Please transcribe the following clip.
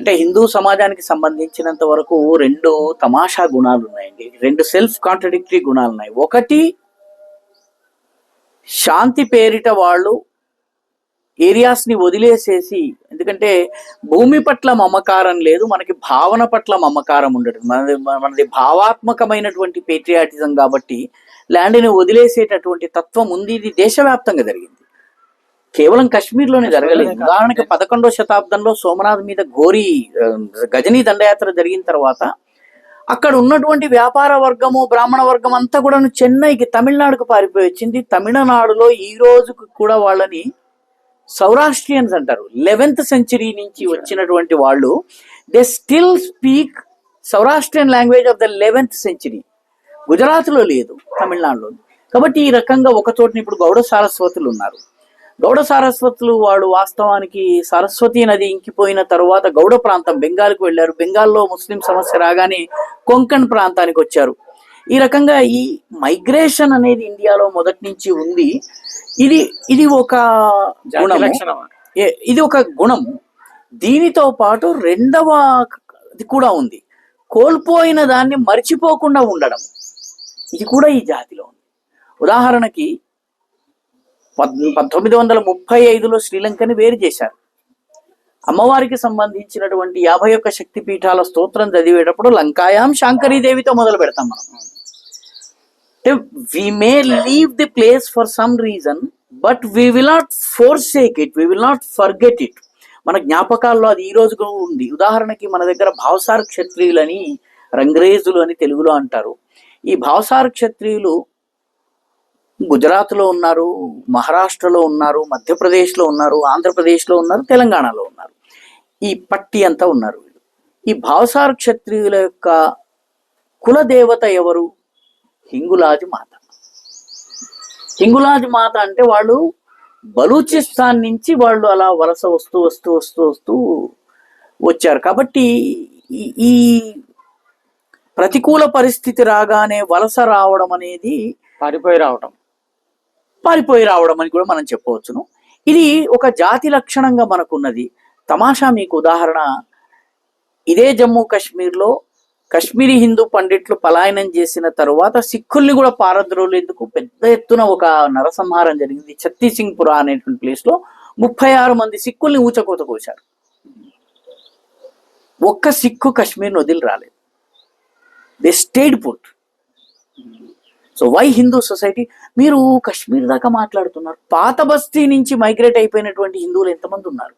అంటే హిందూ సమాజానికి సంబంధించినంత వరకు రెండు తమాషా గుణాలు ఉన్నాయండి. రెండు సెల్ఫ్ కాంట్రడిక్టరీ గుణాలు ఉన్నాయి. ఒకటి శాంతి పేరిట వాళ్ళు ఏరియాస్ని వదిలేసేసి ఎందుకంటే భూమి పట్ల మమకారం లేదు మనకి భావన పట్ల మమకారం ఉండదు. మనది మనది భావాత్మకమైనటువంటి పేట్రియాటిజం కాబట్టి ల్యాండ్ని వదిలేసేటటువంటి తత్వం ఉంది. ఇది దేశవ్యాప్తంగా జరిగింది. కేవలం కాశ్మీర్లోనే జరగలేదు. ఉదాహరణకి పదకొండో శతాబ్దంలో సోమనాథ్ మీద ఘోరీ గజనీ దండయాత్ర జరిగిన తర్వాత అక్కడ ఉన్నటువంటి వ్యాపార వర్గము బ్రాహ్మణ వర్గం అంతా కూడా చెన్నైకి తమిళనాడుకు పారిపోయి వచ్చింది. తమిళనాడులో ఈ రోజుకు కూడా వాళ్ళని సౌరాష్ట్రియన్స్ అంటారు. లెవెన్త్ సెంచరీ నుంచి వచ్చినటువంటి వాళ్ళు they still speak Saurashtrian language of the eleventh century. గుజరాత్లో లేదు తమిళనాడులో. కాబట్టి ఈ రకంగా ఒక చోటని ఇప్పుడు గౌడ సారస్వతులు ఉన్నారు. గౌడ సారస్వతులు వాళ్ళు వాస్తవానికి సరస్వతి నది ఇంకిపోయిన తర్వాత గౌడ ప్రాంతం బెంగాల్కి వెళ్ళారు. బెంగాల్లో ముస్లిం సమస్య రాగానే కొంకణ్ ప్రాంతానికి వచ్చారు. ఈ రకంగా ఈ మైగ్రేషన్ అనేది ఇండియాలో మొదటి నుంచి ఉంది. ఇది ఇది ఒక ఏ- ఇది ఒక గుణం. దీనితో పాటు రెండవ కూడా ఉంది. కోల్పోయిన దాన్ని మర్చిపోకుండా ఉండడం. ఇది కూడా ఈ జాతిలో ఉంది. ఉదాహరణకి పంతొమ్మిది వందల ముప్పై ఐదులో శ్రీలంకని వేరు చేశారు. అమ్మవారికి సంబంధించినటువంటి యాభై ఒక్క శక్తి పీఠాల స్తోత్రం చదివేటప్పుడు లంకాయాం శాంకరీదేవితో మొదలు పెడతాం మనం. అంటే we may leave the place for some reason but we will not forsake it we will not forget it మన జ్ఞాపకాల్లో అది ఈ రోజు ఉంది. ఉదాహరణకి మన దగ్గర భావసార క్షత్రియులని రంగ్రేజులు అని తెలుగులో అంటారు. ఈ భావసార్ క్షత్రియులు గుజరాత్లో ఉన్నారు మహారాష్ట్రలో ఉన్నారు మధ్యప్రదేశ్లో ఉన్నారు ఆంధ్రప్రదేశ్లో ఉన్నారు తెలంగాణలో ఉన్నారు. ఈ పట్టి అంతా ఉన్నారు వీళ్ళు. ఈ భావసార క్షత్రియుల యొక్క కులదేవత ఎవరు? హింగులాజ్ మాత. హింగులాజ్ మాత అంటే వాళ్ళు బలూచిస్తాన్ నుంచి వాళ్ళు అలా వలస వస్తూ వస్తూ వస్తూ వస్తూ వచ్చారు. కాబట్టి ఈ- ఈ ప్రతికూల పరిస్థితి రాగానే వలస రావడం అనేది పారిపోయి రావడం పారిపోయి రావడం అని కూడా మనం చెప్పవచ్చును. ఇది ఒక జాతి లక్షణంగా మనకున్నది. తమాషా మీకు ఉదాహరణ. ఇదే జమ్మూ కాశ్మీర్లో కశ్మీరీ హిందూ పండిట్లు పలాయనం చేసిన తరువాత సిక్కుల్ని కూడా పారద్రోలేందుకు పెద్ద ఎత్తున ఒక నరసంహారం జరిగింది. ఛత్తీసింగ్పుర అనేటువంటి ప్లేస్లో ముప్పై ఆరు మంది సిక్కుల్ని ఊచకోత కోశారు. ఒక్క సిక్కు కశ్మీర్ వదిలి రాలేదు. They stayed put. So why Hindu society మీరు కశ్మీర్ దాకా మాట్లాడుతున్నారు. పాత బస్తీ నుంచి మైగ్రేట్ అయిపోయినటువంటి హిందువులు ఎంతమంది ఉన్నారు?